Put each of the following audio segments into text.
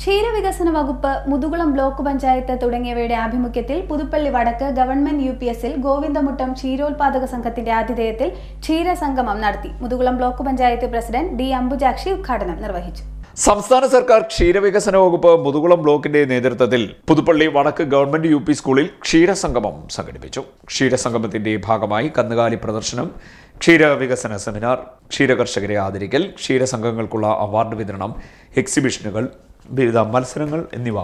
ക്ഷീരവികസന വകുപ്പ് മുതുകുളം ബ്ലോക്ക് പഞ്ചായത്ത് തുടങ്ങിയവയുടെ ആഭിമുഖ്യത്തിൽ പുതുപ്പള്ളി വടക്ക് ഗവൺമെന്റ് യു പി എസിൽ ഗോവിന്ദമുട്ടം ക്ഷീരോത്പാദക സംഘത്തിന്റെ ആതിഥേയത്തിൽ ക്ഷീരസംഗമം നടത്തി. Muthukulam block panchayat president D Ambujakshi ഉദ്ഘാടനം നിർവഹിച്ചു. സംസ്ഥാന സർക്കാർ ക്ഷീരവികസന വകുപ്പ് മുതുകുളം ബ്ലോക്കിന്റെ നേതൃത്വത്തിൽ പുതുപ്പള്ളി വടക്ക് ഗവൺമെന്റ് യു പി സ്കൂളിൽ ക്ഷീരസംഗമം സംഘടിപ്പിച്ചു. ക്ഷീരസംഗമത്തിന്റെ ഭാഗമായി കന്നുകാലി പ്രദർശനം ക്ഷീരവികസന സെമിനാർ ക്ഷീരകർഷകരെ ആദരിക്കൽ ക്ഷീരസംഘങ്ങൾക്കുള്ള അവാർഡ് വിതരണം എക്സിബിഷനുകൾ വിവിധ മത്സരങ്ങൾ എന്നിവ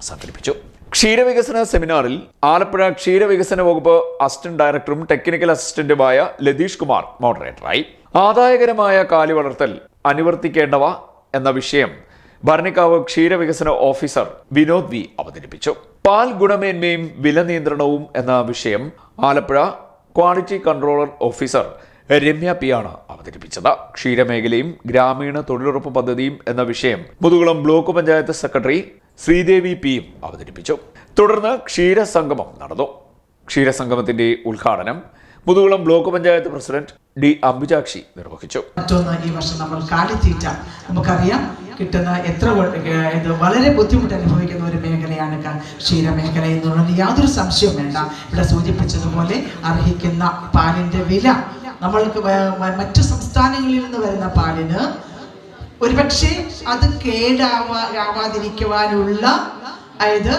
സംഘടിപ്പിച്ചു. ക്ഷീരവികസന സെമിനാറിൽ ആലപ്പുഴ ക്ഷീരവികസന വകുപ്പ് അസിസ്റ്റന്റ് ഡയറക്ടറും ടെക്നിക്കൽ അസിസ്റ്റന്റുമായ ലതീഷ് കുമാർ മോഡറേറ്ററായി. ആദായകരമായ കാലി വളർത്തൽ അനുവർത്തിക്കേണ്ടവ എന്ന വിഷയം ഭരണിക്കാവ് ക്ഷീരവികസന ഓഫീസർ വിനോദ് വി അവതരിപ്പിച്ചു. പാൽ ഗുണമേന്മയും വില നിയന്ത്രണവും എന്ന വിഷയം Alappuzha quality controller officer Remya P ആണ് അവതരിപ്പിച്ചത്. ക്ഷീരമേഖലയും ഗ്രാമീണ തൊഴിലുറപ്പ് പദ്ധതിയും എന്ന വിഷയം മുതുകുളം ബ്ലോക്ക് പഞ്ചായത്ത് സെക്രട്ടറി ശ്രീദേവി പിയും അവതരിപ്പിച്ചു. തുടർന്ന് ക്ഷീരസംഗമം നടന്നു. ക്ഷീരസംഗമത്തിന്റെ ഉദ്ഘാടനം Muthukulam block panchayat president D Ambujakshi നിർവഹിച്ചു. മറ്റൊന്ന് ഈ വർഷം നമ്മൾ കാലിത്തീറ്റ നമുക്കറിയാം കിട്ടുന്ന എത്ര ഇത് വളരെ ബുദ്ധിമുട്ട് അനുഭവിക്കുന്ന ഒരു മേഖലയാണ് ക്ഷീരമേഖല എന്നുള്ളത്. യാതൊരു സംശയവും വേണ്ട. ഇവിടെ സൂചിപ്പിച്ചതുപോലെ അർഹിക്കുന്ന പാലിന്റെ വില നമ്മൾക്ക് മറ്റു സംസ്ഥാനങ്ങളിൽ നിന്ന് വരുന്ന പാലിന് ഒരുപക്ഷെ അത് കേടാവാതിരിക്കുവാനുള്ള അതായത്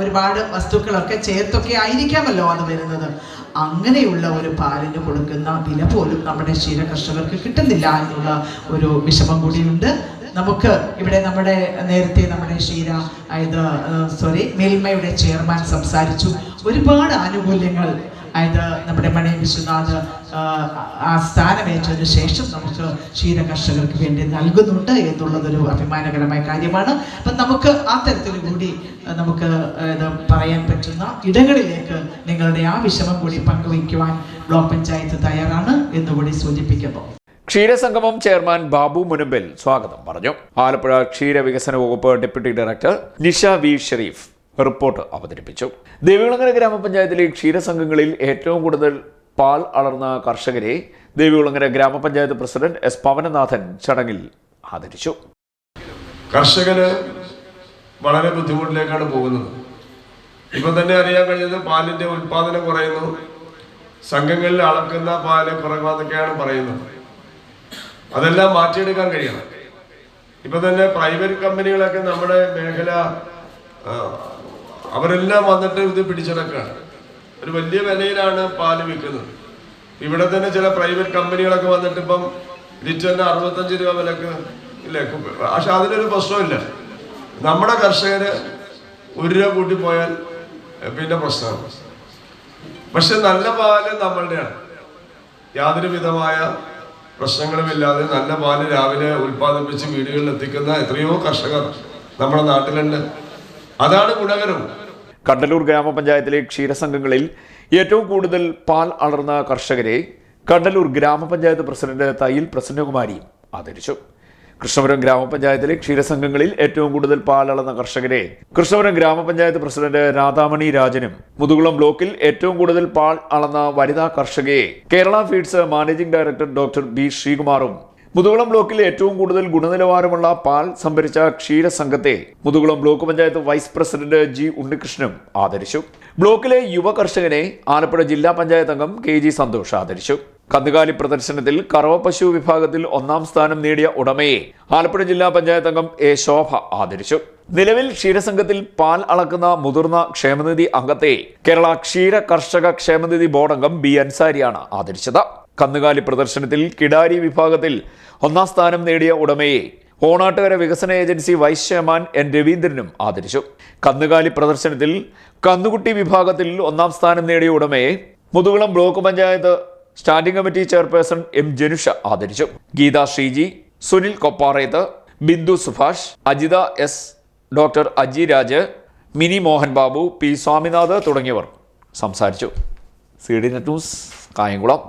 ഒരുപാട് വസ്തുക്കളൊക്കെ ചേർത്തൊക്കെ ആയിരിക്കാമല്ലോ അത് വരുന്നത്. അങ്ങനെയുള്ള ഒരു പാലിന് കൊടുക്കുന്ന വില പോലും നമ്മുടെ ക്ഷീര കർഷകർക്ക് കിട്ടുന്നില്ല എന്നുള്ള ഒരു വിഷമം കൂടിയുണ്ട്. നമുക്ക് ഇവിടെ നമ്മുടെ നേരത്തെ നമ്മുടെ ക്ഷീര അതായത് സോറി മേൽമയുടെ ചെയർമാൻ സംസാരിച്ചു. ഒരുപാട് ആനുകൂല്യങ്ങൾ അതായത് നമ്മുടെ മണി വിശ്വനാഥ് ആ, സ്ഥാനമേറ്റതിന് ശേഷം നമുക്ക് ക്ഷീര കർഷകർക്ക് വേണ്ടി നൽകുന്നുണ്ട് എന്നുള്ളതൊരു അഭിമാനകരമായ കാര്യമാണ്. അപ്പം നമുക്ക് ആ തരത്തിൽ കൂടി നമുക്ക് ഇത് പറയാൻ പറ്റുന്ന ഇടങ്ങളിലേക്ക് നിങ്ങളുടെ ആ വിഷമം കൂടി പങ്കുവയ്ക്കുവാൻ ബ്ലോക്ക് പഞ്ചായത്ത് തയ്യാറാണ് എന്നുകൂടി സൂചിപ്പിക്കുന്നു. ക്ഷീരസംഗമം ചെയർമാൻ ബാബു മുനമ്പിൽ സ്വാഗതം പറഞ്ഞു. ആലപ്പുഴ ക്ഷീര വികസന വകുപ്പ് deputy director Nisha V Sherif. Report അവതരിപ്പിച്ചു. ദേവികുളങ്ങര ഗ്രാമപഞ്ചായത്തിലെ ക്ഷീരസംഘങ്ങളിൽ ഏറ്റവും കൂടുതൽ പാൽ അളർന്ന കർഷകരെ ദേവികുളങ്ങര ഗ്രാമപഞ്ചായത്ത് പ്രസിഡന്റ് എസ് പവനനാഥൻ ചടങ്ങിൽ ആദരിച്ചു. കർഷകര് വളരെ ബുദ്ധിമുട്ടിലേക്കാണ് പോകുന്നത്. ഇപ്പൊ തന്നെ അറിയാൻ കഴിഞ്ഞത് പാലിന്റെ ഉൽപാദനം കുറയുന്നു. സംഘങ്ങളിൽ അളക്കുന്ന പാൽ കുറവാന്നൊക്കെയാണ് പറയുന്നത്. അതെല്ലാം മാറ്റിയെടുക്കാൻ കഴിയണം. ഇപ്പൊ തന്നെ പ്രൈവറ്റ് കമ്പനികളൊക്കെ നമ്മുടെ മേഖല അവരെല്ലാം വന്നിട്ട് ഇത് പിടിച്ചെടുക്കുകയാണ് ഒരു വലിയ വിലയിലാണ് പാൽ വിൽക്കുന്നത്. ഇവിടെ തന്നെ ചില പ്രൈവറ്റ് കമ്പനികളൊക്കെ വന്നിട്ട് ഇപ്പം ലിറ്ററിന് അറുപത്തഞ്ച് രൂപ വിലക്ക് ഇല്ലേ? പക്ഷെ അതിനൊരു പ്രശ്നമില്ല നമ്മുടെ കർഷകര് ഒരു രൂപ കൂട്ടി പോയാൽ പിന്നെ പ്രശ്നമാണ്. പക്ഷെ നല്ല പാൽ നമ്മളുടെയാണ്. യാതൊരു വിധമായ പ്രശ്നങ്ങളുമില്ലാതെ നല്ല പാൽ രാവിലെ ഉൽപ്പാദിപ്പിച്ച് വീടുകളിൽ എത്തിക്കുന്ന എത്രയോ കർഷകർ നമ്മുടെ നാട്ടിലുണ്ട്. അതാണ് ഗുണകരം കണ്ടലൂർ ഗ്രാമപഞ്ചായത്തിലെ ക്ഷീരസംഘങ്ങളിൽ ഏറ്റവും കൂടുതൽ പാൽ അളർന്ന കർഷകരെ കണ്ടലൂർ ഗ്രാമപഞ്ചായത്ത് പ്രസിഡന്റ് തയ്യിൽ പ്രസന്നകുമാരി ആദരിച്ചു. കൃഷ്ണപുരം ഗ്രാമപഞ്ചായത്തിലെ ക്ഷീരസംഘങ്ങളിൽ ഏറ്റവും കൂടുതൽ പാൽ അളന്ന കർഷകരെ കൃഷ്ണപുരം ഗ്രാമപഞ്ചായത്ത് പ്രസിഡന്റ് രാധാമണി രാജനും മുതുകുളം ബ്ലോക്കിൽ ഏറ്റവും കൂടുതൽ പാൽ അളന്ന വനിതാ കർഷകയെ Kerala feeds managing director doctor B ശ്രീകുമാറും Muthukulam ബ്ലോക്കിൽ ഏറ്റവും കൂടുതൽ ഗുണനിലവാരമുള്ള പാൽ സംഭരിച്ച ക്ഷീരസംഘത്തെ Muthukulam block panchayat vice president G ഉണ്ണികൃഷ്ണനും ആദരിച്ചു. ബ്ലോക്കിലെ യുവ കർഷകനെ ആലപ്പുഴ ജില്ലാ പഞ്ചായത്ത് അംഗം കെ ജി സന്തോഷ് ആദരിച്ചു. കന്നുകാലി പ്രദർശനത്തിൽ കറവ പശു വിഭാഗത്തിൽ ഒന്നാം സ്ഥാനം നേടിയ ഉടമയെ ആലപ്പുഴ ജില്ലാ പഞ്ചായത്ത് അംഗം എ ശോഭ ആദരിച്ചു. നിലവിൽ ക്ഷീരസംഘത്തിൽ പാൽ അളക്കുന്ന മുതിർന്ന ക്ഷേമനിധി അംഗത്തെ കേരള ക്ഷീര കർഷക ക്ഷേമനിധി ബോർഡ് അംഗം ബി അൻസാരിയാണ് ആദരിച്ചത്. കന്നുകാലി പ്രദർശനത്തിൽ കിടാരി വിഭാഗത്തിൽ ഒന്നാം സ്ഥാനം നേടിയ ഉടമയെ ഓണാട്ടുകര വികസന ഏജൻസി വൈസ് ചെയർമാൻ എൻ രവീന്ദ്രനും ആദരിച്ചു. കന്നുകാലി പ്രദർശനത്തിൽ കന്നുകുട്ടി വിഭാഗത്തിൽ ഒന്നാം സ്ഥാനം നേടിയ ഉടമയെ Muthukulam block panchayat standing committee chairperson M Janusha ആദരിച്ചു. Geetha Sreeji Sunil Koppareth Bindu Subhash Ajitha S doctor Aji Raj Mini Mohan Babu P Swaminath തുടങ്ങിയവർ സംസാരിച്ചു. C D net news Kayamkulam.